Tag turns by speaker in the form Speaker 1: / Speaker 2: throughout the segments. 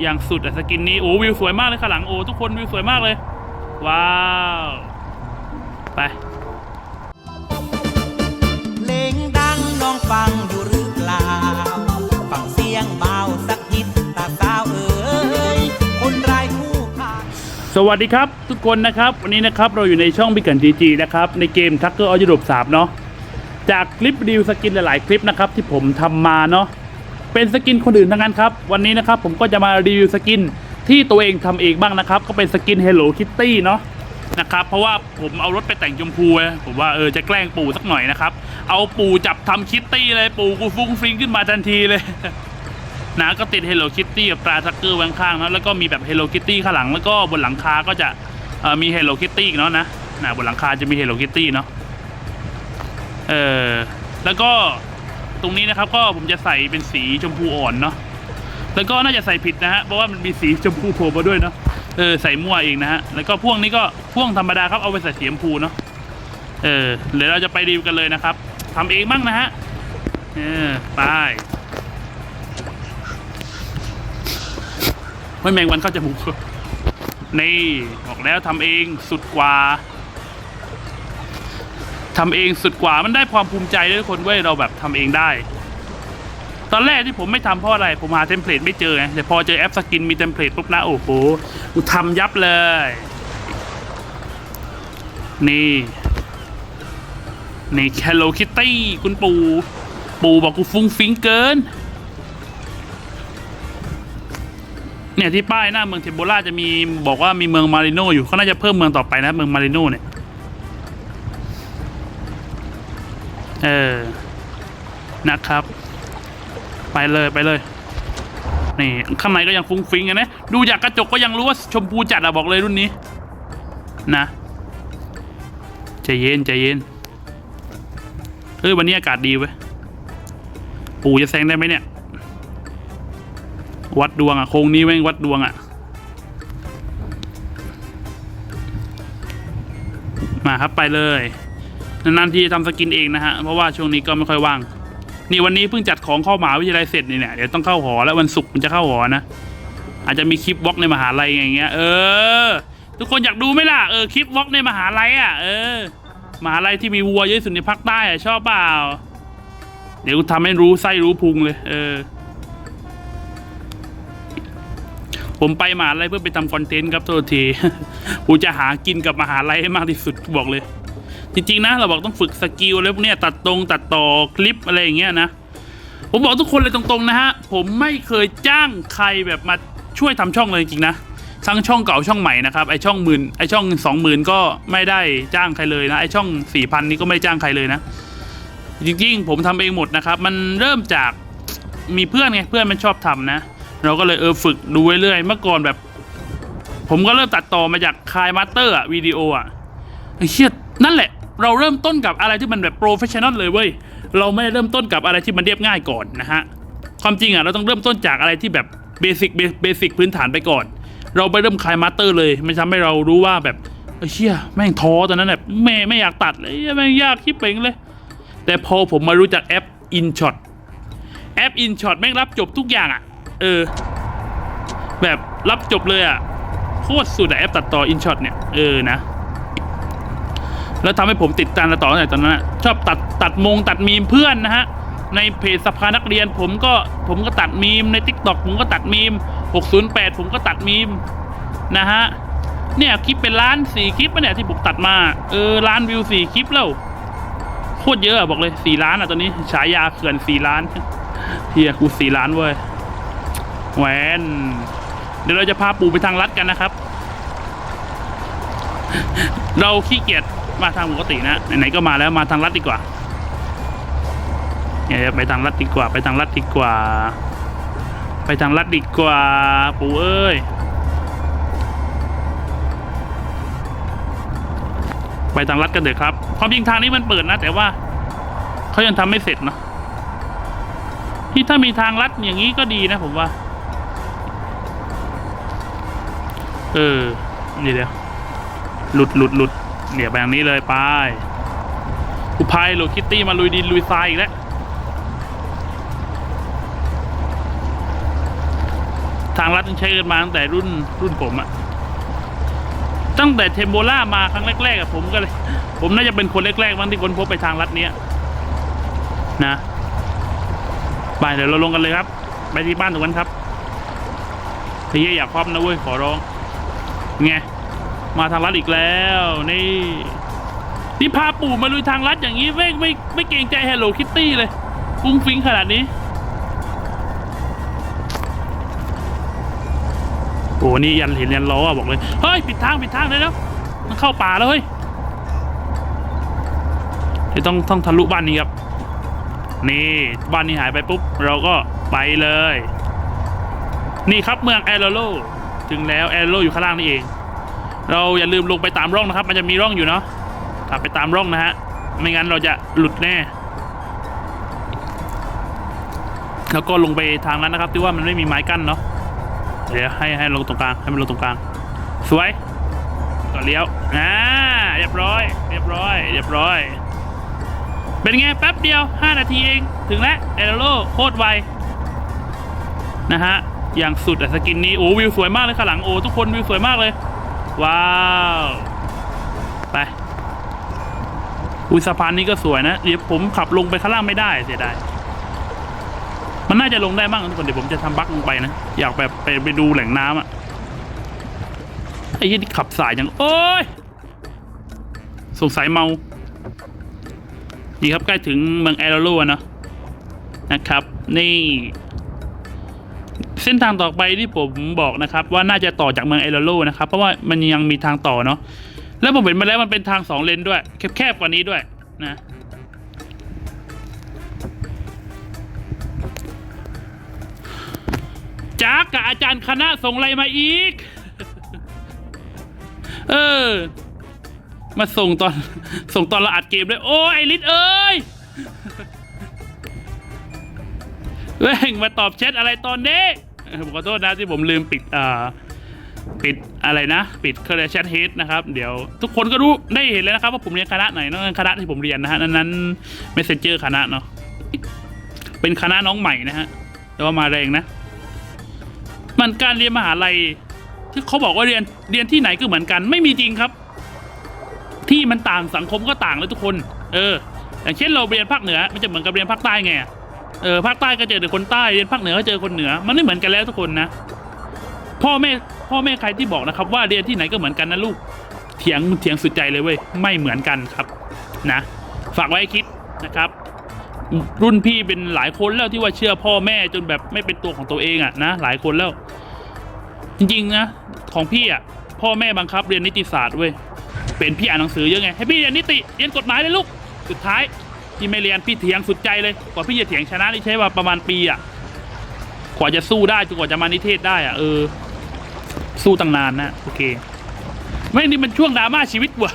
Speaker 1: อย่างสุดอะสกินนี้โอ้วิวสวยมากเลยข้างหลังโอ้ทุกคนวิวสวยมากเลย ว้าว ไป
Speaker 2: เพลงดังน้องฟังอยู่หรือเปล่าฟังเสียงเบาสักนิดตาสาวเอ๋ยคนไร้คู่ค่า
Speaker 1: สวัสดีครับทุกคนนะครับ วันนี้นะครับเราอยู่ในช่องบิกันจีจีนะครับ ในเกมทักเกอร์ออยุโรปสามเนาะจากคลิปรีวิวสกินหลายๆคลิปนะครับที่ผมทำมาเนาะ เป็นสกินคนอื่นทั้งนั้นครับ วันนี้นะครับผมก็จะมารีวิวสกินที่ตัวเองทำเองบ้างนะครับ ก็เป็นสกิน Hello Kitty เนาะนะครับเพราะว่าผมเอารถไปแต่งชมพูผมว่าเออจะแกล้งปู่สักหน่อยนะครับ เอาปู่จับทำคิตตี้เลยปู่กูฟุ้งฟิ้งขึ้นมาทันทีเลยนะก็ติด Hello Kitty กับตราทักเกอร์ไว้ข้างๆนะแล้วก็มีแบบ Hello Kitty ข้างหลัง แล้วก็บนหลังคาก็จะมี Hello Kitty อีกเนาะนะนะบนหลังคาจะมี Hello Kitty เนาะเออแล้วก็ รงนี้นะครับ ก็ผมจะใส่เป็นสีชมพูอ่อนเนาะแล้วก็น่าจะใส่ผิดนะฮะเพราะว่ามันมีสีชมพูโผล่มาด้วยเนาะเออใส่มั่วเองนะฮะแล้วก็พ่วงนี้ก็พ่วงธรรมดาครับเอาไปใส่สีชมพูเนาะเออเดี๋ยวเราจะไปรีวิวกันเลยนะครับทำเองบ้างนะฮะเออไปไม่แมงวันเข้าจมูกนี่บอกแล้วทำเองสุดกว่า ทำเองสุดกว่ามันได้ความภูมิใจด้วยทุกคนเว้ยเราแบบทำเองได้ ตอนแรกที่ผมไม่ทำเพราะอะไร ผมหาเทมเพลตไม่เจอไงแต่พอเจอแอปสกินมีเทมเพลตปุ๊บนะโอ้โหกูทำยับเลย นี่นี่แคลโลคิตตี้คุณปู ปูบอกกูฟุ้งฟิ้งเกิน เนี่ยที่ป้ายหน้าเมืองเทมโบราจะมีบอกว่ามีเมืองมาริโนอยู่เขาน่าจะเพิ่มเมืองต่อไปนะเมืองมาริโนเนี่ย เออ นะครับ ไปเลยไปเลย นี่ ข้างในก็ยังฟุ้งฟิ้งกันนะ ดูจากกระจกก็ยังรู้ว่าชมพูจัดอะบอกเลยรุ่นนี้ นะใจเย็นใจเย็น เฮ้ย วันนี้อากาศดีเว้ย ปู่จะแซงได้ไหมเนี่ย วัดดวงอะโค้งนี้แม่งวัดดวงอะมาครับไปเลย นานๆทีจะทำสกินเองนะฮะเพราะว่าช่วงนี้ก็ไม่ค่อยว่าง นี่วันนี้เพิ่งจัดของเข้ามหาวิทยาลัยเสร็จนี่เนี่ยเดี๋ยวต้องเข้าหอแล้ววันศุกร์มันจะเข้าหอนะ อาจจะมีคลิปวอล์กในมหาลัยอย่างเงี้ย เออ ทุกคนอยากดูไหมล่ะเออคลิปวอล์กในมหาลัยอะเออมหาลัยที่มีวัวเยอะสุดในภาคใต้อะชอบเปล่า เดี๋ยวกูทำให้รู้ไส้รู้พุงเลย เออ ผมไปมหาลัยเพื่อไปทำคอนเทนต์ครับโทษทีกูจะหากินกับมหาลัยให้มากที่สุดบอกเลย จริงๆนะเราบอกต้องฝึกสกิลแล้วพวกเนี้ยตัดตรงตัดต่อคลิปอะไรอย่างเงี้ยนะผมบอกทุกคนเลยตรงๆนะฮะผมไม่เคยจ้างใครแบบมาช่วยทำช่องเลยจริงๆนะทั้งช่องเก่าช่องใหม่นะครับไอช่องหมื่นไอช่องสองหมื่นก็ไม่ได้จ้างใครเลยนะไอช่องสี่พันนี้ก็ไม่ได้จ้างใครเลยนะ จริงๆ ผมทำเองหมดนะครับมันเริ่มจากมีเพื่อนไงเพื่อนมันชอบทำนะ เราก็เลยเออฝึกดูเรื่อยๆเมื่อก่อนแบบ ผมก็เริ่มตัดต่อมาจากคายมาสเตอร์อะวิดีโออะไอเชี่ยนั่นแหละ เราเริ่มต้นกับอะไรที่มันแบบโปรเฟชชั่นอลเลยเว้ย เราไม่ได้เริ่มต้นกับอะไรที่มันเรียบง่ายก่อนนะฮะ ความจริงอะเราต้องเริ่มต้นจากอะไรที่แบบเบสิกเบสิกพื้นฐานไปก่อน เราไปเริ่มคายมาสเตอร์เลยมันทำให้เรารู้ว่าแบบไอ้เชี่ยแม่งท้อตอนนั้นแบบแม่ไม่อยากตัดเลยแม่งยากคิดเป่งเลย แต่พอผมมารู้จักแอป InShot แอป InShot แม่งรับจบทุกอย่างอะ เออ แบบรับจบเลยอะ่ะโคตรสุดอะแอปตัดต่อ InShot เนี่ย เออนะ แล้วทำให้ผมติดตามต่อตั้งแต่ตอนนั้นชอบตัดตัดมงตัดมีมเพื่อนนะฮะในเพจสภานักเรียนผมก็ผมก็ตัดมีมใน t ิ k t o k ผมก็ตัดมีม 608 ผมก็ตัดมีมนะฮะเนี่ยคลิปเป็นล้านสี่คลิปปะเนี่ยที่ผมตัดมาเออล้านวิวสี่คลิปแล้วโคตรเยอะบอกเลยสี่ล้านอะตอนนี้ฉายาเขื่อนสี่ล้านเฮียกูสี่ล้านเว้ยแหวนเดี๋ยวเราจะพาปู่ไปทางลัดกันนะครับ เราขี้เกียจ มาทางปกตินะไหนๆก็มาแล้วมาทางลัดดีกว่าเนี่ยไปทางลัดดีกว่า ไปทางลัดดีกว่า ไปทางลัดดีกว่า ปู่เอ้ยไปทางลัดกันเถอะครับความจริงทางนี้มันเปิดนะ แต่ว่าเขายังทำไม่เสร็จเนาะที่ถ้ามีทางลัดอย่างนี้ก็ดีนะผมว่า เออเดี๋ยวเดี๋ยวหลุดหลุดหลุด เดี๋ยวไปทางนี้เลยไปกูพายโลคิตตี้มาลุยดินลุยทรายอีกแล้วทางรัฐใช้กันมาตั้งแต่รุ่นรุ่นผมอะตั้งแต่เทมโบล่ามาครั้งแรกๆอะผมก็เลย ผมน่าจะเป็นคนแรกๆบ้างที่คนพบไปทางรัฐเนี้ยนะไปเดี๋ยวเราลงกันเลยครับ ไปที่บ้านตรงนั้นครับเฮียอยากครอบนะเว้ยขอร้องไง มาทางรัฐอีกแล้วนี่นี่พาปู่มาลุยทางลัดอย่างนี้ไม่ไม่ไม่เกรงใจ Hello Kitty เลยฟุ้งฟิ้งขนาดนี้โอ้นี่ยันเห็นยันล้ออะบอกเลยเฮ้ยปิดทางปิดทางเลยแล้วมันเข้าป่าแล้วเฮ้ยเดี๋ยวต้องต้องทะลุบ้านนี้ครับ นี่บ้านนี้หายไปปุ๊บ เราก็ไปเลย นี่ครับเมืองแอโรโลถึงแล้วแอโรโลอยู่ข้างล่างนี่เอง เราอย่าลืมลงไปตามร่องนะครับ มันจะมีร่องอยู่เนาะขับไปตามร่องนะฮะ ไม่งั้นเราจะหลุดแน่ แล้วก็ลงไปทางนั้นนะครับ ที่ว่ามันไม่มีไม้กั้นเนาะ เดี๋ยวให้ให้ลงตรงกลาง ให้มันลงตรงกลาง สวย ก็เลี้ยว อ่า เรียบร้อย เรียบร้อย เรียบร้อย เป็นไงแป๊บเดียว 5 นาทีเอง ถึงแล้วเอโรโคตรไว นะฮะ อย่างสุดอะสกินนี้ โอ้วิวสวยมากเลยข้างหลัง โอ้ทุกคนวิวสวยมากเลย ว้าว ไปอุยสะพานนี้ก็สวยนะ เดี๋ยวผมขับลงไปข้างล่างไม่ได้เสียดาย มันน่าจะลงได้บ้างทุกคน เดี๋ยวผมจะทำบั๊กลงไปนะ อยากแบบไปไปดูแหล่งน้ำอะ ไอ้ยี่ที่ขับสายย่างโอ้ย สงสัยเมา นี่ครับใกล้ถึงเมืองแอโรโลอะเนาะนะครับ นี่ เส้นทางต่อไปที่ผมบอกนะครับ ว่าน่าจะต่อจากเมืองเอโรโลนะครับเพราะว่ามันยังมีทางต่อเนาะแล้วผมเห็นมาแล้วมันเป็นทางสองเลนด้วย แคบๆกว่านี้ด้วยนะจากกับอาจารย์คณะส่งอะไรมาอีก เออ มาส่งตอน ส่งตอนเราอัดเกมด้วย โอ้ยไอริสเอ้ยเร่งมาตอบแชทอะไรตอนนี้ ผมขอโทษนะที่ผมลืมปิดอ่าปิดอะไรนะ ปิดเคอร์แชทเฮดนะครับ เดี๋ยวทุกคนก็รู้ได้เห็นแล้วนะครับ ว่าผมเรียนคณะไหนเนอะคณะที่ผมเรียนนะฮะนั้นนั้นเมสเซนเจอร์คณะเนาะเป็นคณะน้องใหม่นะฮะแต่ว่ามาแรงนะ มันการเรียนมหาลัยที่เขาบอกว่าเรียนเรียนที่ไหนก็เหมือนกัน ไม่มีจริงครับ ที่มันต่างสังคมก็ต่างเลยทุกคน เออ อย่างเช่นเราเรียนภาคเหนือ มันจะเหมือนกับเรียนภาคใต้ไง เออภาคใต้ก็เจอแต่คนใต้เรียนภาคเหนือก็เจอคนเหนือ มันไม่เหมือนกันแล้วทุกคนนะ พ่อแม่พ่อแม่ใครที่บอกนะครับว่าเรียนที่ไหนก็เหมือนกันนะลูก เถียงเถียงสุดใจเลยเว้ยไม่เหมือนกันครับ นะ ฝากไว้ให้คิดนะครับ รุ่นพี่เป็นหลายคนแล้วที่ว่าเชื่อพ่อแม่จนแบบไม่เป็นตัวของตัวเองอะนะหลายคนแล้ว จริงๆนะของพี่อะพ่อแม่บังคับเรียนนิติศาสตร์เว้ยเป็นพี่อ่านหนังสือเยอะไงให้พี่เรียนนิติเรียนกฎหมายเลยลูกสุดท้าย พี่ไม่เรียนพี่เถียงสุดใจเลยกว่าพี่จะเถียงชนะนี่ใช้ว่าประมาณปีอะกว่าจะสู้ได้จนกว่าจะมานิเทศได้อะเออ สู้ตั้งนานนะโอเค ไม่นี่มันช่วงดราม่าชีวิตว่ะ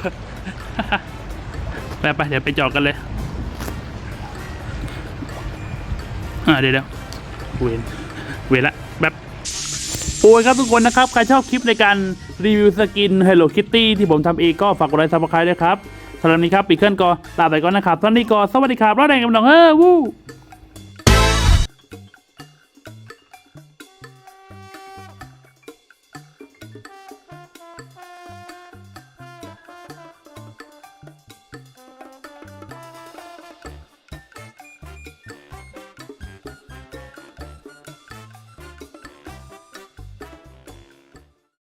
Speaker 1: ไปไปเดี๋ยวไปจอดกันเลยอ่าเดี๋ยวเดี๋ยวเวนเวนละแบบโอ้ยครับทุกคนนะครับ ใครชอบคลิปในการรีวิวสกิน Hello Kitty ที่ผมทำเองก็ฝากกดไลค์ซับสไครต์ด้วยครับ สำหรับวันนี้ครับปีเคิลก็ลาไปก่อนนะครับท่านนี้ก็สวัสดีครับรอดแดงกับน้องเฮ้อวู้